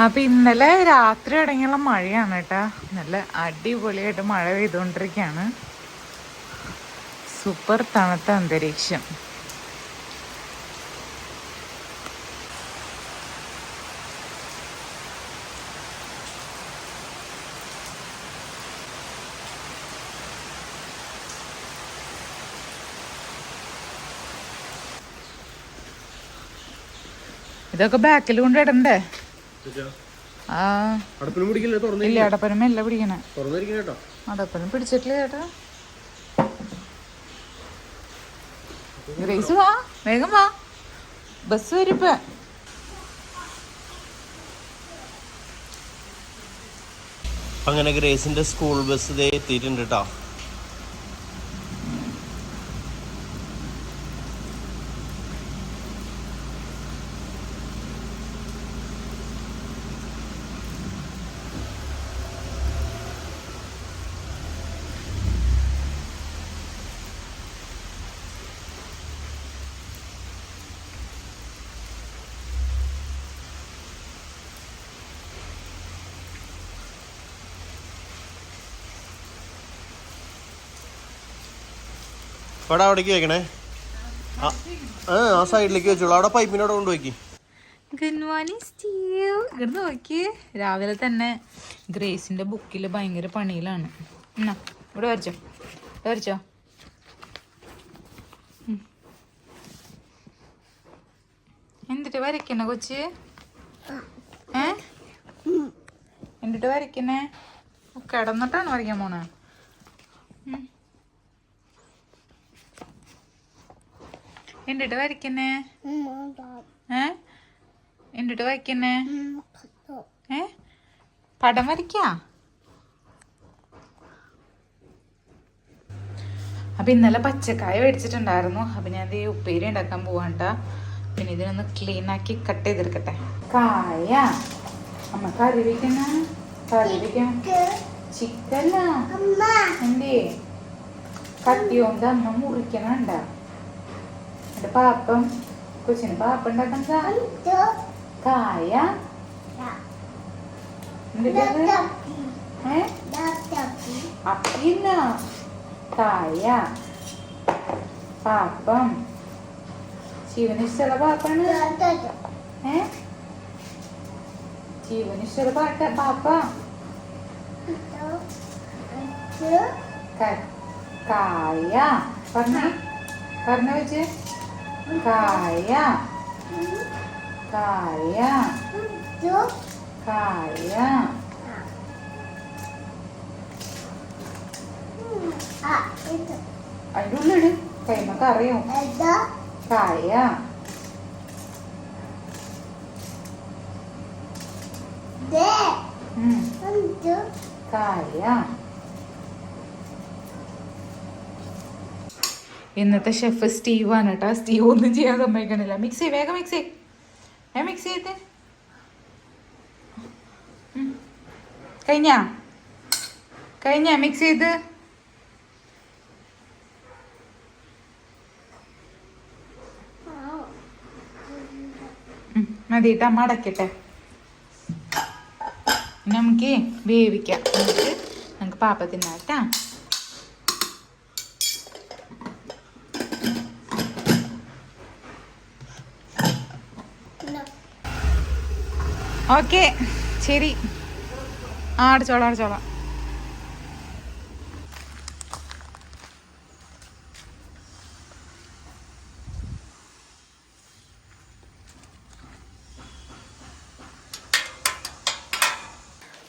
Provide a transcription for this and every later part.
അപ്പൊ ഇന്നലെ രാത്രി അടങ്ങിയുള്ള മഴയാണ് കേട്ടാ. നല്ല അടിപൊളിയായിട്ട് മഴ പെയ്തുകൊണ്ടിരിക്കുകയാണ്. സൂപ്പർ തണുത്ത അന്തരീക്ഷം. ഇതൊക്കെ ബാക്കിൽ കൊണ്ടിടണ്ടേ ഇല്ല അടപ്പനം എല്ലാം പിടിക്കണേ. അടപ്പനം പിടിച്ചിട്ടില്ല ചേട്ടാ ഗ്രേസ് വാ വേഗം വാ. ബസ് വരിപ്പ. അങ്ങനെ ഗ്രേസിന്റെ സ്കൂൾ ബസ് ഇതേ എത്തിയിട്ടുണ്ട് കേട്ടോ. അവിടെ അവിടേക്ക് വെക്കണേ ആ ആ, സൈഡിലേക്ക് വെച്ചോളൂ. അവിടെ പൈപ്പിനോട് കൊണ്ടുപോയി ഗുഡ് മോർണിംഗ് സ്റ്റീവ് ഇങ്ങോട്ട് നോക്കി രാവിലെ തന്നെ ഗ്രേസിന്റെ ബുക്കിൽ ഭയങ്കര പണിയിലാണ്. എന്നാ ഇവിടെ വരച്ചോ. ഇവിടെ വരച്ചോ. എന്നിട്ട് വരയ്ക്കണേ കൊച്ച്? ഏ? എന്തിട്ട് വരയ്ക്കണേ? കിടന്നിട്ടാണ് വരയ്ക്കാൻ പോണേ? എന്തിട്ട് വരയ്ക്കുന്നേ? ഏ? എന്നിട്ട് വരയ്ക്കുന്നേ? ഏ? പടം വരയ്ക്കാ? അപ്പൊ ഇന്നലെ പച്ചക്കായ മേടിച്ചിട്ടുണ്ടായിരുന്നു. അപ്പൊ ഞാൻ ദേ ഉപ്പേരി ഉണ്ടാക്കാൻ പോവാണ്ട. പിന്നെ ഇതിനൊന്ന് ക്ലീൻ ആക്കി കട്ട് ചെയ്തെടുക്കട്ടെ. കായ. അമ്മ കറി ചിക്കനാ കറി ചിക്കല്ല എന്തേ കത്തി കൊണ്ട് അമ്മ മുറിക്കണണ്ട? എന്റെ പാപ്പം കൊച്ചിന് പാപ്പ ഉണ്ടാക്കാൻ കായ. അപ്പിന്ന. കായ. പാപ്പം. ശിവന് ഇഷ്ടമുള്ള പാപ്പാണ്. ഏ? ശിവന് ഇഷ്ടമുള്ള പാട്ട പാപ്പ. കായ. പറഞ്ഞ. പറഞ്ഞ വെച്ച്. കായ. കായ. കായ. അതിന്റെ ഉള്ളിട് കൈമക്ക് അറിയോ? കായ. കായ. ഇന്നത്തെ ഷെഫ് സ്റ്റീവ് ആണ് കേട്ടോ. സ്റ്റീവ് ഒന്നും ചെയ്യാൻ സമ്മതിക്കണില്ല. മിക്സ് ചെയ്യ് വേഗം മിക്സ് ചെയ്യ്. ഏ മിക്സ് ചെയ്ത് കഴിഞ്ഞാ? കഴിഞ്ഞാ മിക്സ് ചെയ്ത് മതി കേട്ടോ അമ്മ അടക്കട്ടെ. നമുക്ക് വേവിക്കാം. നമുക്ക് നമുക്ക് പാപ്പ തിന്നാട്ടാ ഓക്കെ. ശരി. ആ അടച്ചോളാം അടച്ചോളാം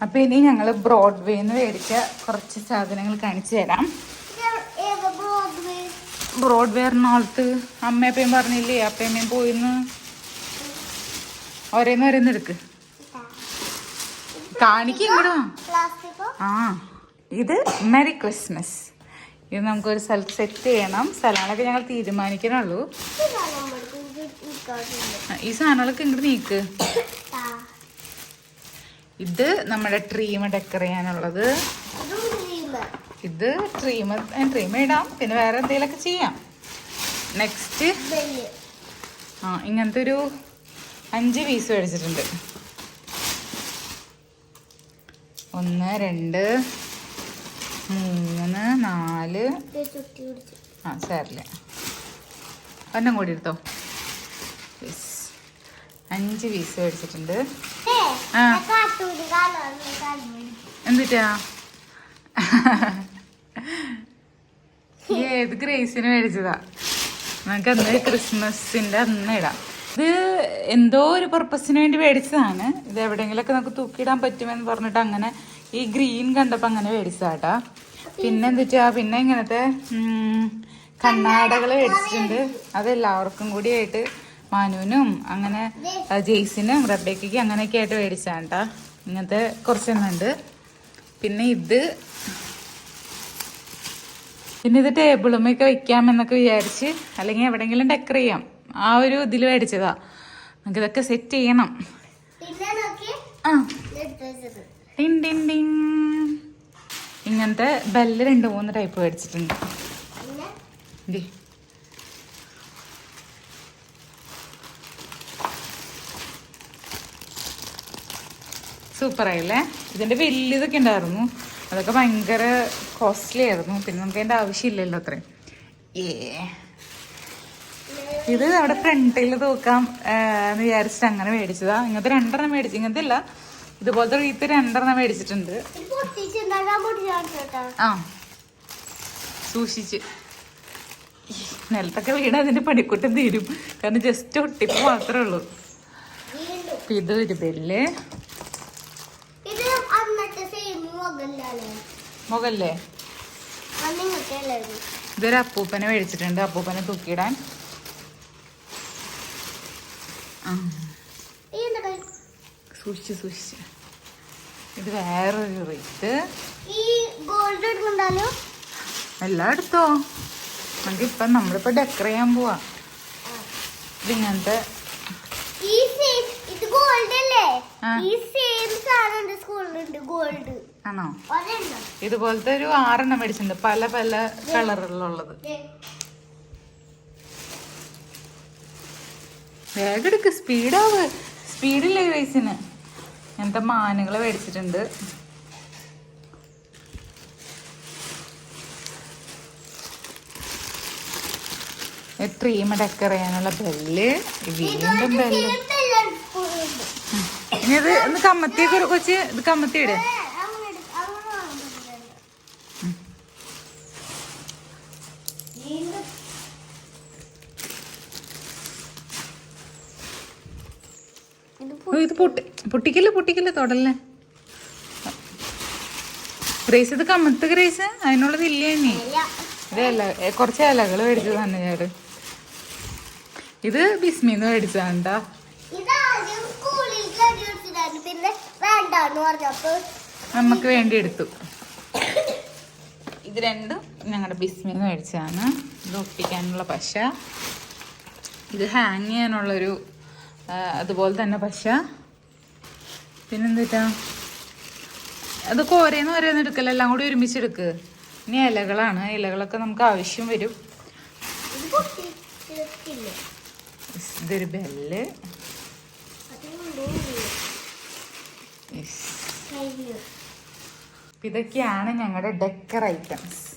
അപ്പൊ ഇനി ഞങ്ങൾ ബ്രോഡ്വേന്ന് മേടിച്ച കുറച്ച് സാധനങ്ങൾ കാണിച്ചു തരാം. ബ്രോഡ്വേ എറണാകുളത്ത് അമ്മയപ്പയും പറഞ്ഞില്ലേ അപ്പയമ്മയും പോയിന്ന്. ഒരേന്ന് ഒരേന്ന് എടുക്ക്. കാണിക്ക് ഇങ്ങോട്ട്. ആ ഇത് മെറി ക്രിസ്മസ്. ഇത് നമുക്കൊരു സ്ഥലത്ത് സെറ്റ് ചെയ്യണം. സ്ഥലങ്ങളൊക്കെ ഞങ്ങൾ തീരുമാനിക്കണുള്ളൂ. ഈ സാധനങ്ങളൊക്കെ ഇങ്ങോട്ട് നീക്ക്. ഇത് നമ്മുടെ ട്രീമ ഡെക്കർ ചെയ്യാനുള്ളത്. ഇത് ട്രീമ. ട്രീമ ഇടാം. പിന്നെ വേറെ എന്തെങ്കിലുമൊക്കെ ചെയ്യാം. നെക്സ്റ്റ് ആ ഇങ്ങനത്തെ ഒരു അഞ്ച് പീസ് മേടിച്ചിട്ടുണ്ട്. ഒന്ന് രണ്ട് മൂന്ന് നാല്. ആ സാറില്ല ഒന്നും കൂടി എടുത്തോ? പീസ് അഞ്ച് പീസ് മേടിച്ചിട്ടുണ്ട്. ആ. എന്തിട്ടാ? ഏത് ഗ്രേസിന് മേടിച്ചതാ? നമുക്ക് അന്ന് ക്രിസ്മസിന്റെ അന്ന് ഇടാം. ഇത് എന്തോ ഒരു പർപ്പസിന് വേണ്ടി മേടിച്ചതാണ്. ഇത് എവിടെയെങ്കിലൊക്കെ നമുക്ക് തൂക്കിയിടാൻ പറ്റുമെന്ന് പറഞ്ഞിട്ട് അങ്ങനെ ഈ ഗ്രീൻ കണ്ടപ്പോൾ അങ്ങനെ മേടിച്ചതാട്ടാ. പിന്നെ എന്തിട്ടാ പിന്നെ ഇങ്ങനത്തെ കണ്ണാടകൾ മേടിച്ചിട്ടുണ്ട്. അത് എല്ലാവർക്കും കൂടി ആയിട്ട് മാനുവിനും അങ്ങനെ ജെയ്സിനും റബേക്കും അങ്ങനെയൊക്കെ ആയിട്ട് മേടിച്ചാട്ടാ ഇങ്ങനത്തെ കുറച്ചെണ്ണുണ്ട് പിന്നെ ഇത് പിന്നെ ഇത് ടേബിളുമൊക്കെ വെക്കാം എന്നൊക്കെ വിചാരിച്ച് അല്ലെങ്കിൽ എവിടെയെങ്കിലും ഡെക്കർ ചെയ്യാം. ആ ഒരു ഇതിൽ മേടിച്ചതാ. നമുക്ക് ഇതൊക്കെ സെറ്റ് ചെയ്യണം. ആ. ടിൻ ടിൻ ടിൻ. ഇങ്ങനത്തെ ബെല്ല് രണ്ട് മൂന്ന് ടൈപ്പ് മേടിച്ചിട്ടുണ്ട്. സൂപ്പറായില്ലേ ഇതിന്റെ വലിയതൊക്കെ ഉണ്ടായിരുന്നു. അതൊക്കെ ഭയങ്കര കോസ്റ്റ്ലി ആയിരുന്നു. പിന്നെ നമുക്ക് അതിന്റെ ആവശ്യമില്ലല്ലോ അത്രയും. ഏ ഇത് അവിടെ ഫ്രണ്ടിൽ തൂക്കാം എന്ന് വിചാരിച്ചിട്ട് അങ്ങനെ മേടിച്ചതാ. ഇങ്ങനത്തെ രണ്ടെണ്ണം മേടിച്ചു ഇങ്ങനത്തെ ഇല്ല ഇതുപോലത്തെ റീത്ത് രണ്ടെണ്ണം മേടിച്ചിട്ടുണ്ട്. ആ സൂക്ഷിച്ച്. നിലത്തൊക്കെ വീണ അതിന്റെ പണിക്കൂട്ടം തീരും. കാരണം ജസ്റ്റ് ഒട്ടിപ്പ് മാത്രമേ ഉള്ളൂ. ഇത് ഒരു ബെല്ല്. ഇങ്ങനത്തെ ഇതൊരു അപ്പൂപ്പനെ മേടിച്ചിട്ടുണ്ട് അപ്പൂപ്പനെ തൂക്കിയിടാൻ? സൂക്ഷിച്ച് സൂക്ഷിച്ച്. ഇത് വേറൊരു റേറ്റ്. ഈ ഗോൾഡ് എടുക്കണ്ടാലോ? എല്ലാം എടുത്തോ നമുക്ക് ഇപ്പം നമ്മളിപ്പോ ഡെക്കർ ചെയ്യാൻ പോവാ. ഇതിങ്ങനത്തെ ആണോ? ഇതുപോലത്തെ ഒരു ആറെണ്ണം മേടിച്ചിട്ടുണ്ട് പല പല കളറിലുള്ളത് വേഗം എടുക്ക് സ്പീഡാവ് സ്പീഡില്ലേ റേസിന് ഇങ്ങനത്തെ മാനുകൾ മേടിച്ചിട്ടുണ്ട്. ട്രീമ ഡെക്കർ ചെയ്യാനുള്ള ബെല്ല് വീണ്ടും ബെല്ല് ഇനി ഇത് ഒന്ന് കമ്മത്തി കൊച്ചി ഇത് കമ്മത്തി ഇട് ഏ, അങ്ങനെ എടുക്ക- അങ്ങനെ വാങ്ങുന്നുണ്ട്. വീണ്ടും ഇത് പൊട്ടി പൊട്ടിക്കല്ലേ പൊട്ടിക്കല്ലേ തൊടല്ലേ ഗ്രേസ് ഇത് കമ്മത്ത് ഗ്രേസ് അതിനുള്ളത് ഇല്ലേ നീ ഇതല്ല കുറച്ച് ഇലകൾ മേടിച്ചതാണ് ഞാൻ ഇത് ബിസ്മിന്ന് മേടിച്ചതാണ്ടാ നമുക്ക് വേണ്ടി എടുത്തു. ഇത് രണ്ടും ഞങ്ങളുടെ ബിസ്മിന്ന് മേടിച്ചതാണ്. ഇത് ഒട്ടിക്കാനുള്ള പശ. ഇത് ഹാങ് ചെയ്യാനുള്ളൊരു അതുപോലെ തന്നെ പശ. പിന്നെന്താ അത് കോരേന്ന് ഓരോന്ന് എടുക്കല്ല? എല്ലാം കൂടി ഒരുമിച്ച് എടുക്ക്. ഇനി ഇലകളാണ്. ഇലകളൊക്കെ നമുക്ക് ആവശ്യം വരും. ഇതൊരു ബെല്ല്. ഇതൊക്കെയാണ് ഞങ്ങളുടെ ഡെക്കർ ഐറ്റംസ്.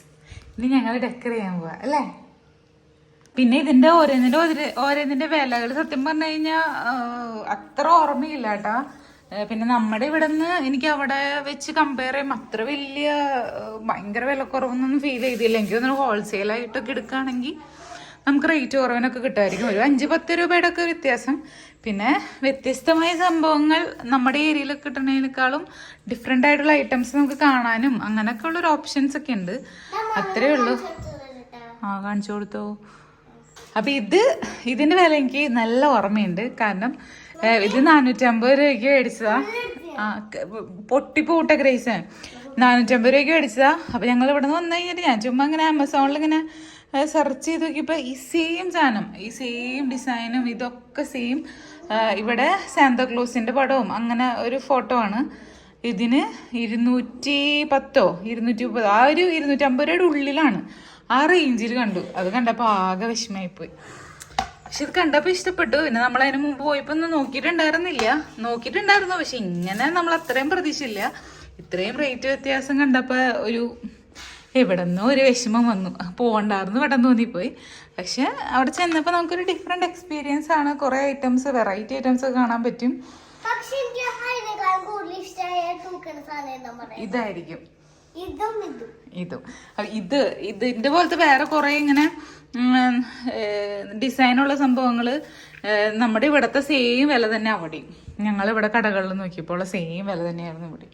ഇനി ഞങ്ങൾ ഡെക്കർ ചെയ്യാൻ പോവാ അല്ലേ? പിന്നെ ഇതിന്റെ ഓരോന്നിന്റെ ഓരോ- ഓരോന്നിന്റെ വിലകൾ സത്യം പറഞ്ഞു കഴിഞ്ഞാൽ അത്ര ഓർമ്മയില്ല കേട്ടാ. പിന്നെ നമ്മുടെ ഇവിടെ നിന്ന് എനിക്ക് അവിടെ വെച്ച് കമ്പയർ ചെയ്യുമ്പോൾ അത്ര വലിയ ഭയങ്കര വിലക്കുറവൊന്നും ഫീൽ ചെയ്തില്ല. എനിക്ക് ഹോൾസെയിൽ ആയിട്ടൊക്കെ എടുക്കുകയാണെങ്കിൽ നമുക്ക് റേറ്റ് കുറവിനൊക്കെ കിട്ടുമായിരിക്കും ഒരു അഞ്ച് പത്ത് രൂപയുടെ ഒക്കെ വ്യത്യാസം. പിന്നെ വ്യത്യസ്തമായ സംഭവങ്ങൾ നമ്മുടെ ഏരിയയിൽ കിട്ടുന്നതിനേക്കാളും ഡിഫറെന്റ് ആയിട്ടുള്ള ഐറ്റംസ് നമുക്ക് കാണാനും അങ്ങനെയൊക്കെ ഉള്ളൊരു ഓപ്ഷൻസ് ഒക്കെ ഉണ്ട്. അത്രേ ഉള്ളൂ. ആ കാണിച്ചു കൊടുത്തോ? അപ്പൊ ഇത് ഇതിന്റെ വില എനിക്ക് നല്ല ഓർമ്മയുണ്ട്. കാരണം ഇത് നാനൂറ്റമ്പത് രൂപയ്ക്ക് മേടിച്ചതാ. ആ പൊട്ടിപ്പൂട്ട ഗ്രേസ് നാനൂറ്റമ്പത് രൂപയ്ക്ക് മേടിച്ചതാ. അപ്പൊ ഞങ്ങൾ ഇവിടെ നിന്ന് വന്നു കഴിഞ്ഞിട്ട് ഞാൻ ചുമ്മാ ഇങ്ങനെ ആമസോണിൽ ഇങ്ങനെ സെർച്ച് ചെയ്ത് നോക്കിയപ്പോൾ ഈ സെയിം സാധനം ഈ സെയിം ഡിസൈനും ഇതൊക്കെ സെയിം ഇവിടെ സാന്താക്ലോസിന്റെ പടവും അങ്ങനെ ഒരു ഫോട്ടോ ആണ്. ഇതിന് ഇരുന്നൂറ്റി പത്തോ ഇരുന്നൂറ്റി മുപ്പതോ ആ ഒരു ഇരുന്നൂറ്റമ്പത് രൂപയുടെ ഉള്ളിലാണ്. ആ റേഞ്ചിൽ കണ്ടു. അത് കണ്ടപ്പോൾ ആകെ വിഷമമായി പോയി പക്ഷെ ഇത് കണ്ടപ്പോൾ ഇഷ്ടപ്പെട്ടു. പിന്നെ നമ്മൾ അതിന് മുമ്പ് പോയപ്പോൾ ഒന്നും നോക്കിയിട്ടുണ്ടായിരുന്നില്ല. നോക്കിയിട്ടുണ്ടായിരുന്നു. പക്ഷെ ഇങ്ങനെ നമ്മൾ അത്രയും പ്രതീക്ഷയില്ല. ഇത്രയും റേറ്റ് വ്യത്യാസം കണ്ടപ്പോൾ ഒരു എവിടെന്നോ ഒരു വിഷമം വന്നു. പോകണ്ടായിരുന്നു പെട്ടെന്ന് തോന്നിപ്പോയി. പക്ഷെ അവിടെ ചെന്നപ്പോൾ നമുക്കൊരു ഡിഫറെന്റ് എക്സ്പീരിയൻസ് ആണ്. കുറേ ഐറ്റംസ് വെറൈറ്റി ഐറ്റംസ് ഒക്കെ കാണാൻ പറ്റും. ഇതായിരിക്കും. ഇതും ഇതും. ഇതിന്റെ പോലത്തെ വേറെ കുറെ ഇങ്ങനെ ഡിസൈനുള്ള സംഭവങ്ങൾ നമ്മുടെ ഇവിടത്തെ സെയിം വില തന്നെ അവിടെയും ഞങ്ങൾ ഇവിടെ കടകളിൽ നോക്കിയപ്പോൾ സെയിം വില തന്നെയായിരുന്നു ഇവിടെ.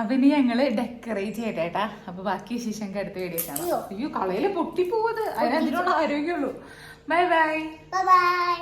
അപ്പൊ ഇനി ഞങ്ങൾ ഡെക്കറേറ്റ് ചെയ്തേട്ടാ. അപ്പൊ ബാക്കി വിശേഷം അടുത്ത കാണാം. അയ്യോ കളയിൽ പൊട്ടിപ്പോവത് അതിന് അതിനുള്ള ആരോഗ്യമുള്ളൂ. Bye bye bye